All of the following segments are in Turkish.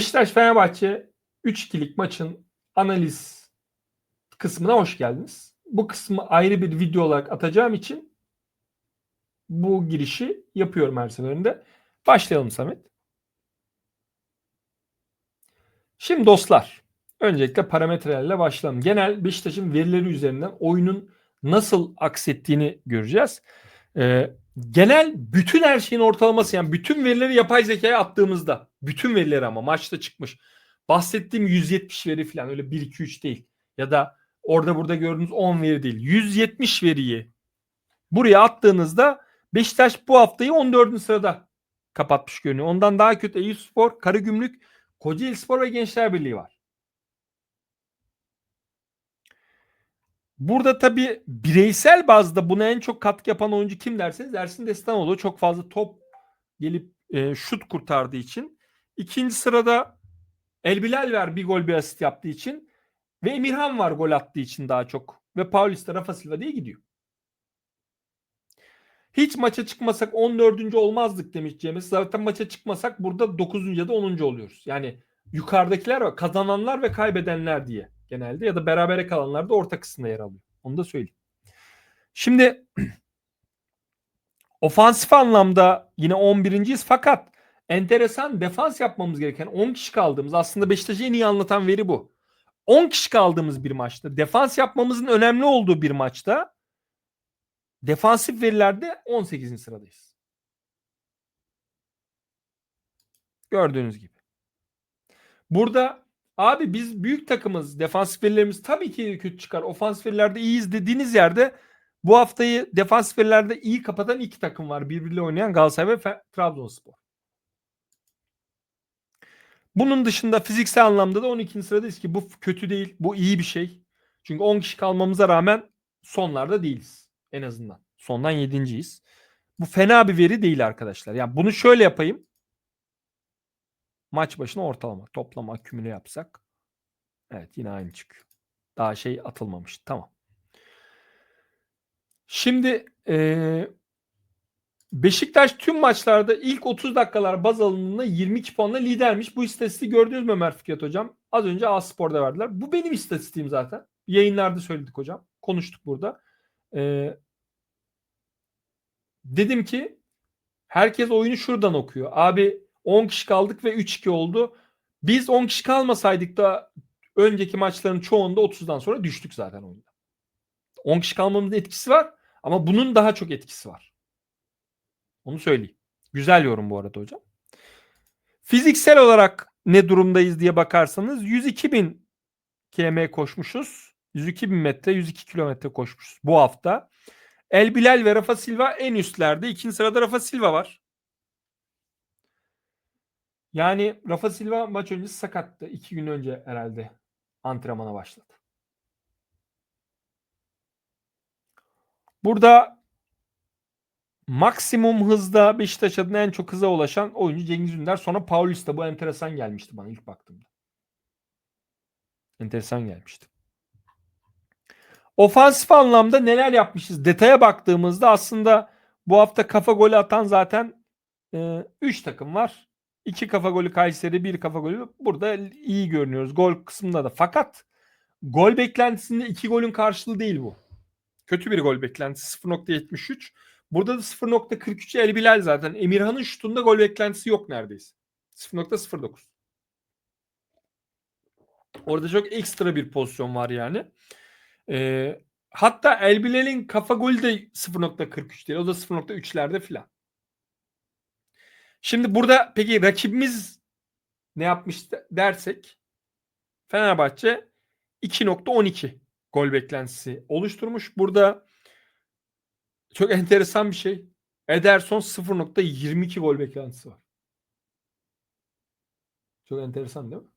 Beşiktaş Fenerbahçe 3-2'lik maçın analiz kısmına hoş geldiniz. Bu kısmı ayrı bir video olarak atacağım için bu girişi yapıyorum her seferinde. Başlayalım Samet. Şimdi dostlar, öncelikle parametrelerle başlayalım. Genel Beşiktaş'ın verileri üzerinden oyunun nasıl aksettiğini göreceğiz. Ee, genel bütün her şeyin ortalaması yani bütün verileri yapay zekaya attığımızda bütün verileri ama maçta çıkmış. Bahsettiğim 170 veri falan öyle 1 2 3 değil. Ya da orada burada gördüğünüz 10 veri değil. 170 veriyi buraya attığınızda Beşiktaş bu haftayı 14. sırada kapatmış görünüyor. Ondan daha kötü Eyüpspor, Karagümrük, Kocaeli Spor ve Gençler Birliği var. Burada tabii bireysel bazda buna en çok katkı yapan oyuncu kim derseniz Ersin Destanoğlu çok fazla top gelip e, şut kurtardığı için. İkinci sırada Elbilal var bir gol bir asist yaptığı için ve Emirhan var gol attığı için daha çok ve Paulista Rafa Silva diye gidiyor. Hiç maça çıkmasak 14. olmazdık demiş Cemil. Zaten maça çıkmasak burada 9. ya da 10. oluyoruz. Yani yukarıdakiler var. Kazananlar ve kaybedenler diye genelde ya da berabere kalanlar da orta kısımda yer alıyor. Onu da söyleyeyim. Şimdi ofansif anlamda yine 11.yiz fakat enteresan defans yapmamız gereken 10 kişi kaldığımız aslında Beşiktaş'ı en iyi anlatan veri bu. 10 kişi kaldığımız bir maçta defans yapmamızın önemli olduğu bir maçta defansif verilerde 18. sıradayız. Gördüğünüz gibi. Burada abi biz büyük takımız defansif verilerimiz tabii ki kötü çıkar. Ofansif verilerde iyiyiz dediğiniz yerde bu haftayı defansif verilerde iyi kapatan iki takım var. Birbiriyle oynayan Galatasaray ve Trabzonspor. Bunun dışında fiziksel anlamda da 12. sıradayız ki bu kötü değil. Bu iyi bir şey. Çünkü 10 kişi kalmamıza rağmen sonlarda değiliz. En azından. Sondan 7.yiz. Bu fena bir veri değil arkadaşlar. Yani bunu şöyle yapayım. Maç başına ortalama. Toplama akümüle yapsak. Evet yine aynı çıkıyor. Daha şey atılmamış. Tamam. Şimdi ee, Beşiktaş tüm maçlarda ilk 30 dakikalar baz alındığında 22 puanla lidermiş. Bu istatistiği gördünüz mü Ömer Fikret Hocam? Az önce A Spor'da verdiler. Bu benim istatistiğim zaten. Yayınlarda söyledik hocam. Konuştuk burada. Ee, dedim ki herkes oyunu şuradan okuyor. Abi 10 kişi kaldık ve 3-2 oldu. Biz 10 kişi kalmasaydık da önceki maçların çoğunda 30'dan sonra düştük zaten oyunda. 10 kişi kalmamızın etkisi var ama bunun daha çok etkisi var. Onu söyleyeyim. Güzel yorum bu arada hocam. Fiziksel olarak ne durumdayız diye bakarsanız 102 bin km koşmuşuz. 102 bin metre, 102 kilometre koşmuşuz bu hafta. El Bilal ve Rafa Silva en üstlerde. İkinci sırada Rafa Silva var. Yani Rafa Silva maç öncesi sakattı. İki gün önce herhalde antrenmana başladı. Burada maksimum hızda Beşiktaş adına en çok hıza ulaşan oyuncu Cengiz Ünder. Sonra Paulista. Bu enteresan gelmişti bana ilk baktığımda. Enteresan gelmişti. Ofansif anlamda neler yapmışız? Detaya baktığımızda aslında bu hafta kafa golü atan zaten 3 e, takım var. 2 kafa golü Kayseri, 1 kafa golü. Burada iyi görünüyoruz gol kısmında da. Fakat gol beklentisinde 2 golün karşılığı değil bu. Kötü bir gol beklentisi 0.73. Burada da 0.43 El Bilal zaten. Emirhan'ın şutunda gol beklentisi yok neredeyse. 0.09. Orada çok ekstra bir pozisyon var yani. Ee, hatta El Bilal'in kafa golü de 0.43 değil. O da 0.3'lerde filan. Şimdi burada peki rakibimiz ne yapmış dersek Fenerbahçe 2.12 gol beklentisi oluşturmuş. Burada çok enteresan bir şey. Ederson 0.22 gol beklentisi var. Çok enteresan değil mi?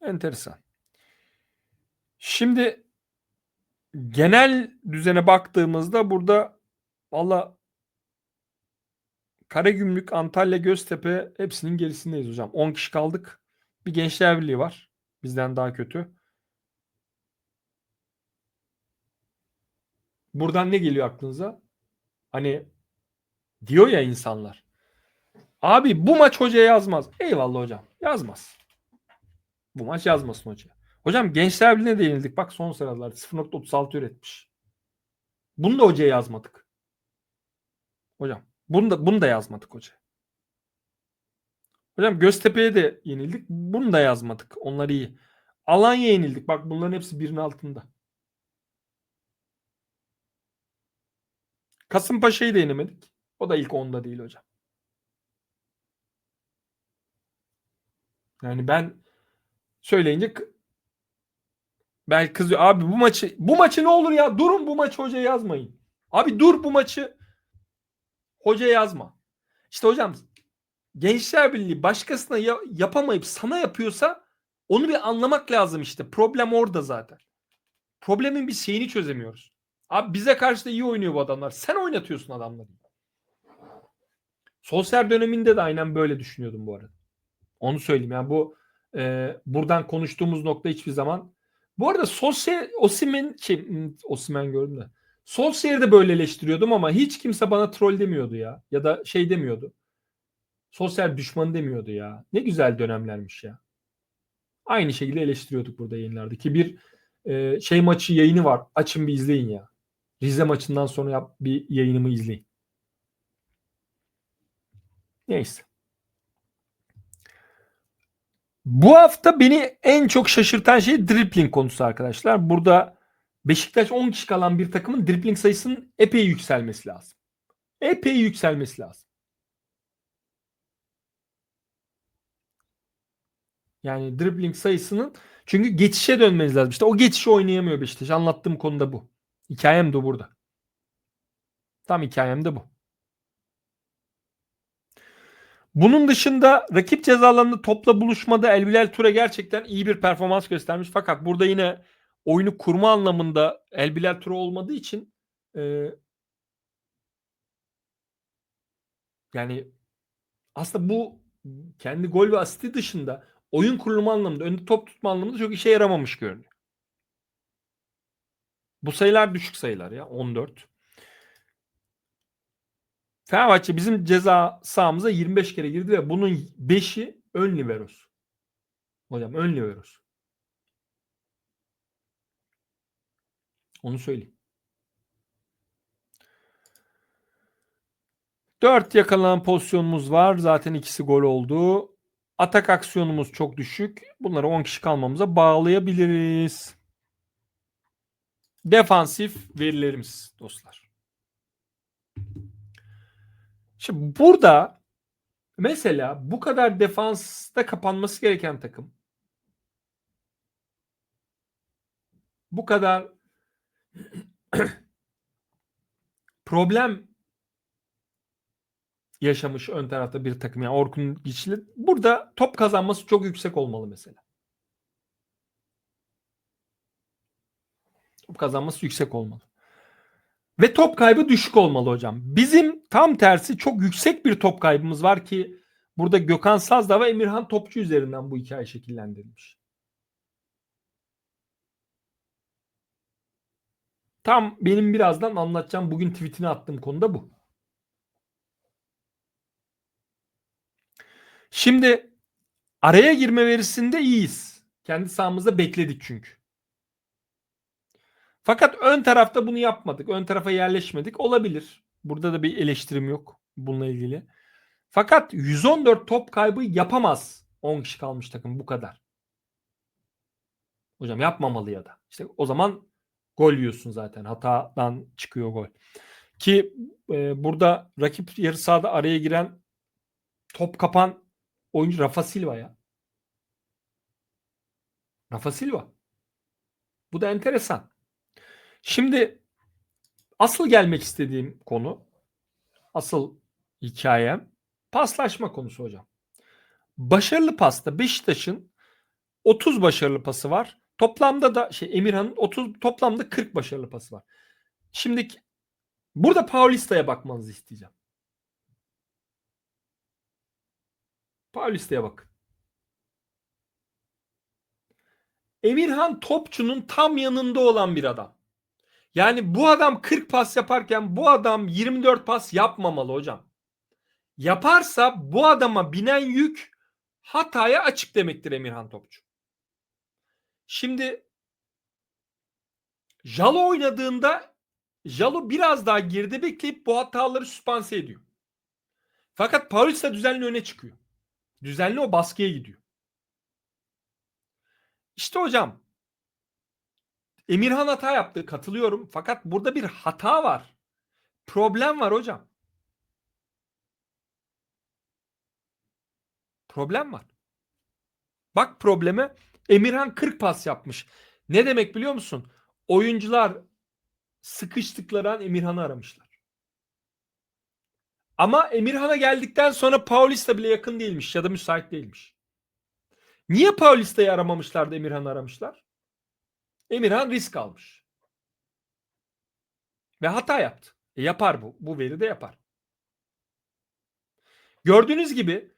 Enteresan. Şimdi genel düzene baktığımızda burada valla Karagümrük, Antalya, Göztepe hepsinin gerisindeyiz hocam. 10 kişi kaldık. Bir Gençler Birliği var. Bizden daha kötü. Buradan ne geliyor aklınıza? Hani diyor ya insanlar. Abi bu maç hocaya yazmaz. Eyvallah hocam. Yazmaz. Bu maç yazmasın hoca. Hocam Gençler Birliği'ne de yenildik. Bak son sıralar 0.36 üretmiş. Bunu da hocaya yazmadık. Hocam bunu da, bunu da yazmadık hoca. Hocam Göztepe'ye de yenildik. Bunu da yazmadık. Onlar iyi. Alanya yenildik. Bak bunların hepsi birinin altında. Kasımpaşa'yı da yenemedik. O da ilk onda değil hocam. Yani ben söyleyince belki kızıyor. Abi bu maçı bu maçı ne olur ya durun bu maçı hocaya yazmayın. Abi dur bu maçı hocaya yazma. İşte hocam Gençler Birliği başkasına ya- yapamayıp sana yapıyorsa onu bir anlamak lazım işte. Problem orada zaten. Problemin bir şeyini çözemiyoruz. Abi bize karşı da iyi oynuyor bu adamlar. Sen oynatıyorsun adamları. Sosyal döneminde de aynen böyle düşünüyordum bu arada. Onu söyleyeyim. Yani bu e, buradan konuştuğumuz nokta hiçbir zaman. Bu arada sosyal Osimen şey hmm, Osimhen gördüm de. Solskjaer'i de böyle eleştiriyordum ama hiç kimse bana troll demiyordu ya. Ya da şey demiyordu. Sosyal düşman demiyordu ya. Ne güzel dönemlermiş ya. Aynı şekilde eleştiriyorduk burada yayınlarda ki bir e, şey maçı yayını var. Açın bir izleyin ya. Rize maçından sonra yap, bir yayınımı izleyin. Neyse. Bu hafta beni en çok şaşırtan şey dribbling konusu arkadaşlar. Burada Beşiktaş 10 kişi kalan bir takımın dribbling sayısının epey yükselmesi lazım. Epey yükselmesi lazım. Yani dribbling sayısının çünkü geçişe dönmeniz lazım. İşte o geçişi oynayamıyor Beşiktaş. Anlattığım konuda bu. Hikayem de burada. Tam hikayem de bu. Bunun dışında rakip cezalarında topla buluşmada Elbilal Ture gerçekten iyi bir performans göstermiş. Fakat burada yine oyunu kurma anlamında Elbilal Ture olmadığı için e, yani aslında bu kendi gol ve asisti dışında oyun kurulumu anlamında, önde top tutma anlamında çok işe yaramamış görünüyor. Bu sayılar düşük sayılar ya 14. Fenerbahçe bizim ceza sahamıza 25 kere girdi ve bunun 5'i ön liberos. Hocam ön liberos. Onu söyleyeyim. 4 yakalanan pozisyonumuz var. Zaten ikisi gol oldu. Atak aksiyonumuz çok düşük. Bunları 10 kişi kalmamıza bağlayabiliriz. Defansif verilerimiz dostlar. Şimdi burada mesela bu kadar defansta kapanması gereken takım bu kadar problem yaşamış ön tarafta bir takım yani Orkun Güçlü burada top kazanması çok yüksek olmalı mesela. Top kazanması yüksek olmalı. Ve top kaybı düşük olmalı hocam. Bizim tam tersi çok yüksek bir top kaybımız var ki burada Gökhan Sazdağ ve Emirhan Topçu üzerinden bu hikaye şekillendirilmiş. Tam benim birazdan anlatacağım bugün tweetini attığım konuda bu. Şimdi araya girme verisinde iyiyiz. Kendi sahamızda bekledik çünkü. Fakat ön tarafta bunu yapmadık. Ön tarafa yerleşmedik. Olabilir. Burada da bir eleştirim yok bununla ilgili. Fakat 114 top kaybı yapamaz 10 kişi kalmış takım bu kadar. Hocam yapmamalı ya da. İşte o zaman gol yiyorsun zaten. Hatadan çıkıyor gol. Ki e, burada rakip yarı sahada araya giren top kapan oyuncu Rafa Silva ya. Rafa Silva. Bu da enteresan. Şimdi asıl gelmek istediğim konu, asıl hikayem paslaşma konusu hocam. Başarılı pasta Beşiktaş'ın 30 başarılı pası var. Toplamda da şey Emirhan'ın 30 toplamda 40 başarılı pası var. Şimdi burada Paulista'ya bakmanızı isteyeceğim. Paulista'ya bakın. Emirhan Topçu'nun tam yanında olan bir adam. Yani bu adam 40 pas yaparken bu adam 24 pas yapmamalı hocam. yaparsa bu adama binen yük hataya açık demektir Emirhan Topçu. Şimdi Jalo oynadığında Jalo biraz daha geride bekleyip bu hataları süspanse ediyor. Fakat Paulista düzenli öne çıkıyor. Düzenli o baskıya gidiyor. İşte hocam Emirhan hata yaptı katılıyorum. Fakat burada bir hata var. Problem var hocam. Problem var. Bak probleme Emirhan 40 pas yapmış. Ne demek biliyor musun? Oyuncular sıkıştıkları an Emirhan'ı aramışlar. Ama Emirhan'a geldikten sonra Paulista bile yakın değilmiş ya da müsait değilmiş. Niye Paulista'yı aramamışlar da Emirhan'ı aramışlar? Emirhan risk almış. Ve hata yaptı. E yapar bu. Bu veri de yapar. Gördüğünüz gibi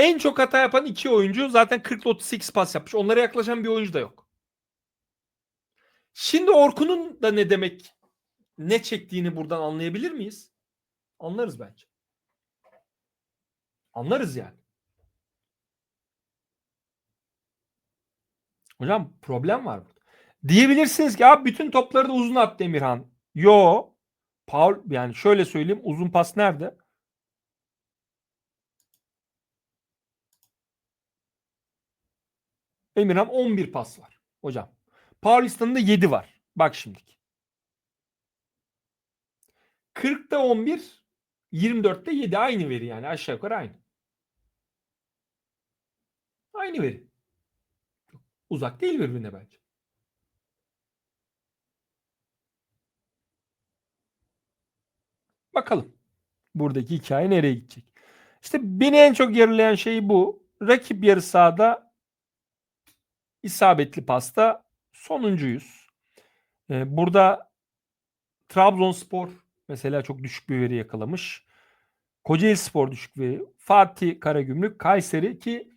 en çok hata yapan iki oyuncu zaten 40 38 pas yapmış. Onlara yaklaşan bir oyuncu da yok. Şimdi Orkun'un da ne demek ne çektiğini buradan anlayabilir miyiz? Anlarız bence. Anlarız yani. Hocam problem var burada. Diyebilirsiniz ki abi bütün topları da uzun attı Emirhan. Yo. Paul yani şöyle söyleyeyim uzun pas nerede? Emirhan 11 pas var hocam. Paulista'nın da 7 var. Bak şimdiki. 40'ta 11, 24'te 7 aynı veri yani aşağı yukarı aynı. Aynı veri. Uzak değil birbirine bence. Bakalım. Buradaki hikaye nereye gidecek? İşte beni en çok yaralayan şey bu. Rakip yarı sahada isabetli pasta sonuncuyuz. Ee, burada Trabzonspor mesela çok düşük bir veri yakalamış. Kocaeli Spor düşük veri. Fatih Karagümrük, Kayseri ki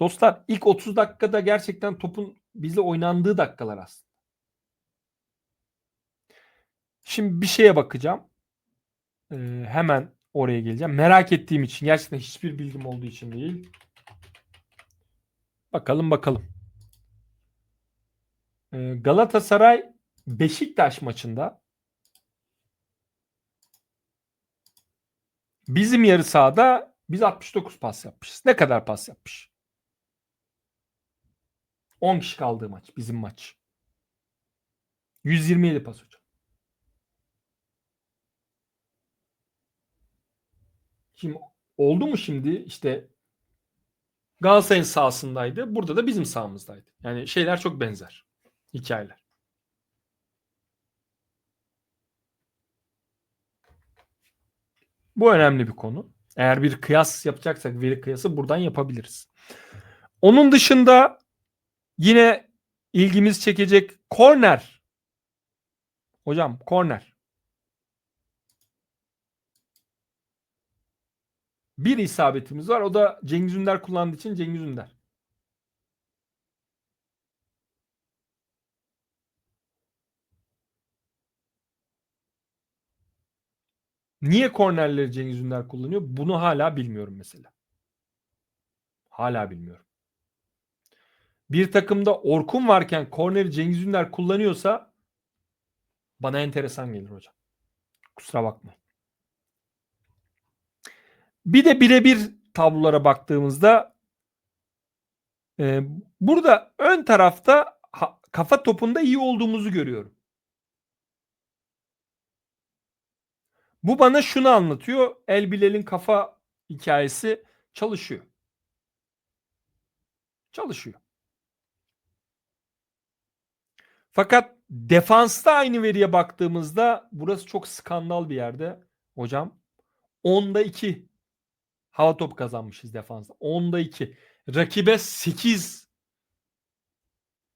dostlar ilk 30 dakikada gerçekten topun bizle oynandığı dakikalar aslında. Şimdi bir şeye bakacağım. Ee, hemen oraya geleceğim. Merak ettiğim için gerçekten hiçbir bilgim olduğu için değil. Bakalım bakalım. Ee, Galatasaray Beşiktaş maçında bizim yarı sahada biz 69 pas yapmışız. Ne kadar pas yapmış? 10 kişi kaldığı maç. Bizim maç. 127 pas hocam. Şimdi oldu mu şimdi işte Galatasaray'ın sahasındaydı. Burada da bizim sahamızdaydı. Yani şeyler çok benzer. Hikayeler. Bu önemli bir konu. Eğer bir kıyas yapacaksak veri kıyası buradan yapabiliriz. Onun dışında yine ilgimiz çekecek korner. Hocam korner. Bir isabetimiz var. O da Cengiz Ünder kullandığı için Cengiz Ünder. Niye kornerleri Cengiz Ünder kullanıyor? Bunu hala bilmiyorum mesela. Hala bilmiyorum. Bir takımda Orkun varken korneri Cengiz Ünder kullanıyorsa bana enteresan gelir hocam. Kusura bakma. Bir de birebir tablolara baktığımızda e, burada ön tarafta ha, kafa topunda iyi olduğumuzu görüyorum. Bu bana şunu anlatıyor. El Bilal'in kafa hikayesi çalışıyor. Çalışıyor. Fakat defansta aynı veriye baktığımızda burası çok skandal bir yerde. Hocam 10'da 2 hava top kazanmışız defansta. 10'da 2. Rakibe 8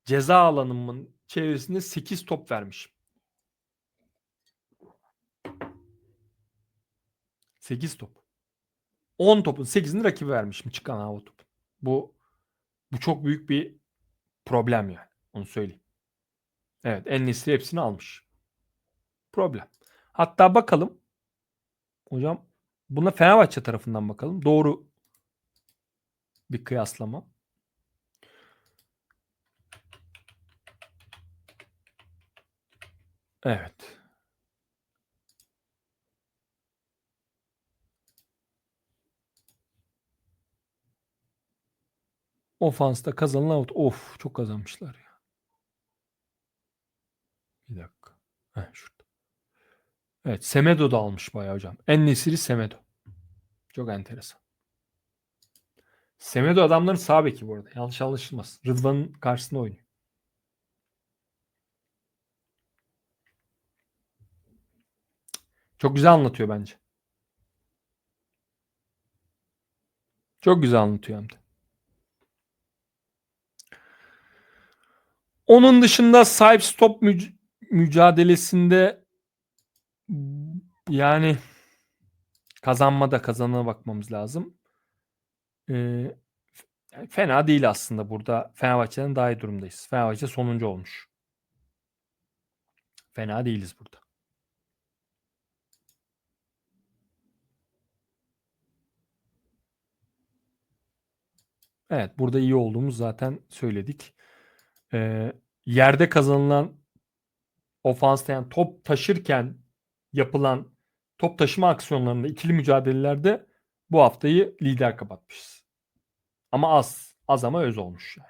ceza alanımın çevresinde 8 top vermişim. 8 top. 10 topun 8'ini rakibe vermişim çıkan hava topu. Bu bu çok büyük bir problem yani. Onu söyleyeyim. Evet en hepsini almış. Problem. Hatta bakalım. Hocam Buna Fenerbahçe tarafından bakalım. Doğru bir kıyaslama. Evet. Ofansta kazanılan out. Of çok kazanmışlar ya. Bir dakika. Heh, şurada. Evet Semedo da almış bayağı hocam. En nesiri Semedo. Çok enteresan. Semedo adamların sağ beki bu arada. Yanlış anlaşılmaz. Rıdvan'ın karşısında oynuyor. Çok güzel anlatıyor bence. Çok güzel anlatıyor hem de. Onun dışında sahip stop müc- mücadelesinde yani kazanmada kazanana bakmamız lazım. Ee, fena değil aslında burada. Fenerbahçe'den daha iyi durumdayız. Fenerbahçe sonuncu olmuş. Fena değiliz burada. Evet burada iyi olduğumuz zaten söyledik. Ee, yerde kazanılan ofansta yani top taşırken yapılan top taşıma aksiyonlarında ikili mücadelelerde bu haftayı lider kapatmışız. Ama az. Az ama öz olmuş yani.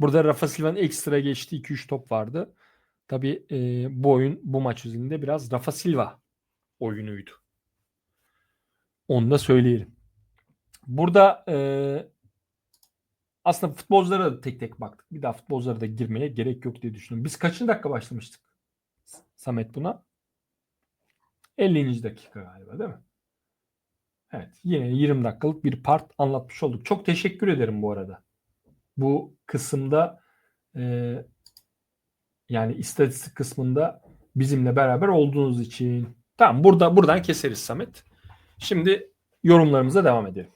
Burada Rafa Silva'nın ekstra geçtiği 2-3 top vardı. Tabi e, bu oyun bu maç üzerinde biraz Rafa Silva oyunuydu. Onu da söyleyelim. Burada e, aslında futbolculara da tek tek baktık. Bir daha futbolculara da girmeye gerek yok diye düşünüyorum. Biz kaçıncı dakika başlamıştık? Samet buna. 50. dakika galiba değil mi? Evet. Yine 20 dakikalık bir part anlatmış olduk. Çok teşekkür ederim bu arada. Bu kısımda e, yani istatistik kısmında bizimle beraber olduğunuz için. Tamam burada buradan keseriz Samet. Şimdi yorumlarımıza devam edelim.